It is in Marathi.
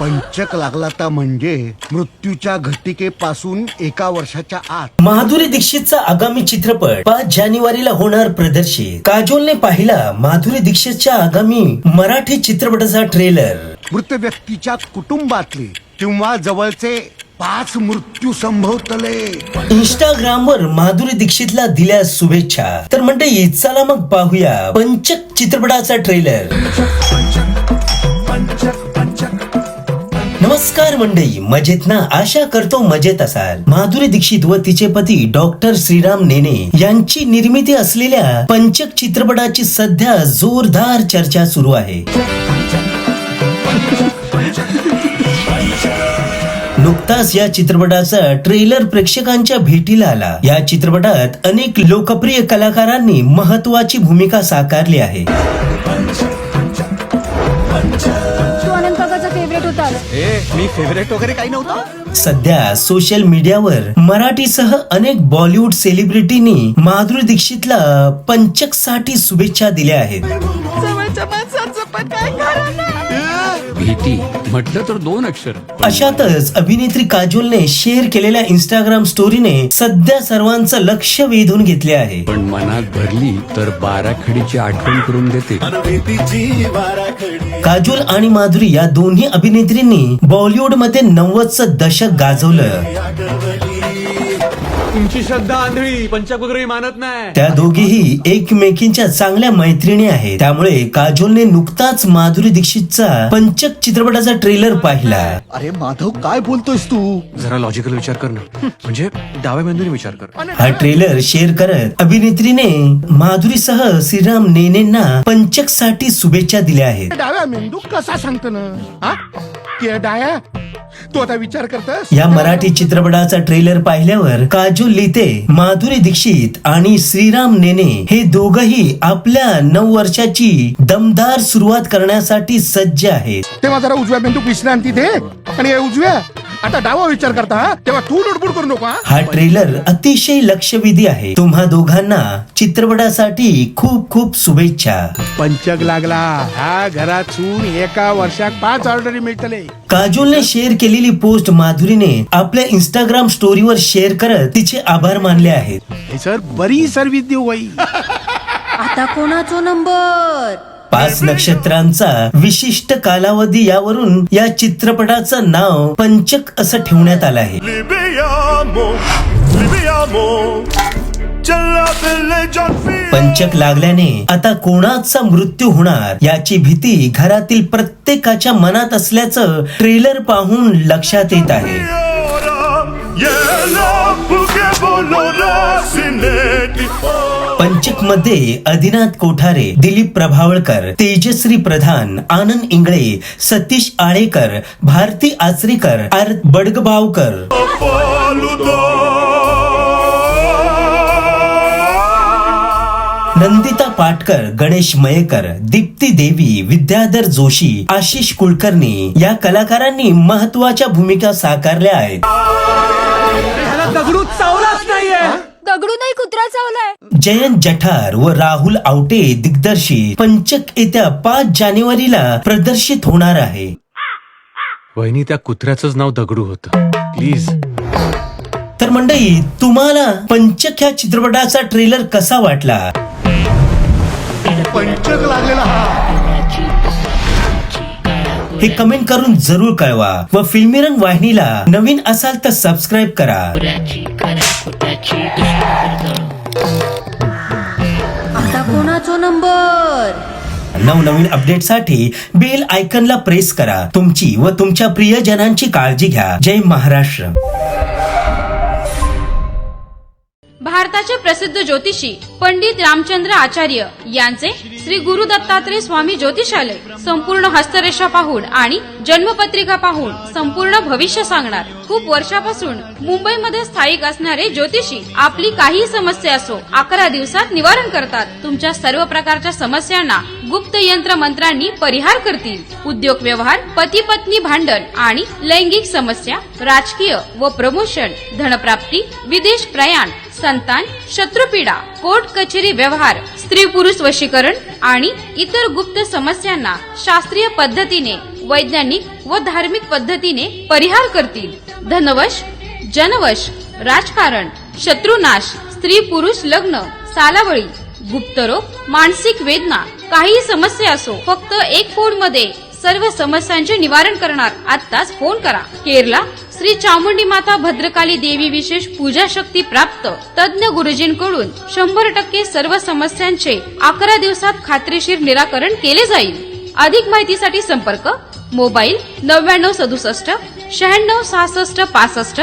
पंचक लागला ता म्हणजे मृत्यूच्या घटिकेपासून एका वर्षाच्या आत. माधुरी दीक्षितचा आगामी चित्रपट पाच जानेवारीला होणार प्रदर्शित. काजोलने पाहिला माधुरी दीक्षितच्या आगामी मराठी चित्रपटाचा ट्रेलर मृत व्यक्तीच्या कुटुंबातले किंवा जवळचे पाच मृत्यू संभवतले. इंस्टाग्रामवर माधुरी दीक्षितला दिल्या शुभेच्छा. तर मंडळी चला मग पाहूया पंचक चित्रपटाचा ट्रेलर नमस्कार मंडळी मजेत ना? आशा करतो मजेत असाल. माधुरी दीक्षित व तिचे पती डॉक्टर श्रीराम नेने यांची निर्मिती असलेल्या पंचक चित्रपटाची सध्या जोरदार चर्चा सुरू आहे. नुकताच या चित्रपटाचा ट्रेलर प्रेक्षकांच्या भेटीला आला. या चित्रपटात अनेक लोकप्रिय कलाकारांनी महत्वाची भूमिका साकारली आहे. तू आनंद काकाचा फेवरेट होता. मी फेवरेट वगैरे काही नव्हतं? सध्या सोशल मीडियावर मराठीसह अनेक बॉलिवूड सेलिब्रिटींनी माधुरी दीक्षितला पंचकसाठी शुभेच्छा दिल्या आहेत. भीती म्हटलं तर दोन अक्षर. अशातच अभिनेत्री काजोलने शेअर केलेल्या इंस्टाग्राम स्टोरीने सध्या सर्वांचं लक्ष वेधून घेतले आहे. पण मनात भरली तर बाराखडीची आठवण करून देते. काजोल आणि माधुरी या दोन्ही अभिनेत्रींनी बॉलिवूडमध्ये नव्वदचं दशक गाजवलं. तुमची श्रद्धा आंधळी पंचक वगैरे मानत नाही. त्या दोघीही एकमेकींच्या चांगल्या मैत्रिणी आहेत. त्यामुळे काजोलने नुकताच माधुरी दीक्षितचा पंचक चित्रपटाचा ट्रेलर पाहिला. अरे माधव काय बोलतोयस तू? जरा लॉजिकल विचार कर ना. म्हणजे डाव्या मेंदूने विचार कर. हा ट्रेलर शेअर करत अभिनेत्रीने माधुरीसह श्रीराम नेनेंना पंचकसाठी शुभेच्छा दिल्या आहेत. डाव्या मेंदू कसा सांगतो ना? हा? ते डाया तू आता विचार करतस? या मराठी चित्रपटाचा ट्रेलर पाहिल्यावर काजोल लिहिते माधुरी दीक्षित आणि श्रीराम नेने हे दोघही आपल्या नऊ वर्षाची दमदार सुरुवात करण्यासाठी सज्ज आहेत. तेव्हा जरा उजव्या मेंदू विश्रांती दे. आणि हे उजव्या. आता डावा विचार करता हा? तेव्हा तू लुडबुड करू नको हा? हा ट्रेलर अतिशय लक्षवेधी आहे. तुम्हा दोघांना चित्रपटासाठी खूप खूप शुभेच्छा. पंचक लागला. ह्या घरातून एका वर्षात पाच ऑर्डरी मिळतले. काजोलने शेअर केलेली पोस्ट माधुरीने आपल्या इंस्टाग्राम स्टोरीवर शेअर करत तिचे आभार मानले आहेत. हे सर बरी सर्व्हिस देऊ बाई. आता कोणाचो नंबर पाच नक्षत्रांचा विशिष्ट कालावधी यावरून या चित्रपटाचं नाव पंचक असं ठेवण्यात आलं आहे. पंचक लागल्याने आता कोणाचा मृत्यू होणार याची भीती घरातील प्रत्येकाच्या मनात असल्याचं ट्रेलर पाहून लक्षात येत आहे. मध्ये आदिनाथ कोठारे दिलीप प्रभावळकर तेजश्री प्रधान आनंद इंगळे सतीश आळेकर भारती आचरीकर आर. बडगभावकर नंदिता पाटकर गणेश मयेकर दीप्ती देवी विद्याधर जोशी आशिष कुलकर्णी या कलाकारांनी महत्त्वाच्या भूमिका साकारल्या आहेत. जयंत जठार व राहुल आवटे दिग्दर्शित पंचक येत्या पाच जानेवारीला प्रदर्शित होणार आहे. वहिनी त्या कुत्र्याचंच नाव दगडू होतं. प्लीज. तर मंडळी तुम्हाला पंचक ह्या चित्रपटाचा ट्रेलर कसा वाटला? पंचक लागलेला हा. हे कमेंट करून जरूर कळवा व फिल्मी रंग वाहिनीला नवीन असाल तर सबस्क्राईब करा. कोणाचो नंबर. नवनवीन अपडेटसाठी बेल आयकनला प्रेस करा. तुमची व तुमच्या प्रियजनांची काळजी घ्या. जय महाराष्ट्र. भारताचे प्रसिद्ध ज्योतिषी पंडित रामचंद्र आचार्य यांचे श्री गुरु दत्तात्रय स्वामी ज्योतिषालय संपूर्ण हस्तरेषा पाहून आणि जन्मपत्रिका पाहून संपूर्ण भविष्य सांगणार. खूप वर्षापासून मुंबईमध्ये स्थायिक असणारे ज्योतिषी आपली काही समस्या असो अकरा दिवसात निवारण करतात. तुमच्या सर्व प्रकारच्या समस्यांना गुप्त यंत्र मंत्रांनी परिहार करतील. उद्योग व्यवहार पती पत्नी भांडण आणि लैंगिक समस्या राजकीय व प्रमोशन धनप्राप्ती विदेश प्रयाण संतान शत्रुपीडा कोर्ट कचेरी व्यवहार स्त्री पुरुष वशीकरण आणि इतर गुप्त समस्यांना शास्त्रीय पद्धतीने वैज्ञानिक व धार्मिक पद्धतीने परिहार करतील. धनवश जनवश राजकारण शत्रुनाश स्त्री पुरुष लग्न सालावळी गुप्तरोग मानसिक वेदना काही समस्या असो फक्त एक फोनमध्ये सर्व समस्यांचे निवारण करणार. आत्ताच फोन करा. केरला श्री चामुंडी माता भद्रकाली देवी विशेष पूजा शक्ती प्राप्त. तज्ञ गुरुजींकडून शंभर टक्के सर्व समस्यांचे अकरा दिवसात खात्रीशीर निराकरण केले जाईल. अधिक माहितीसाठी संपर्क मोबाईल नव्याण्णव सदुसष्ट शहाण्णव सहासष्ट पासष्ट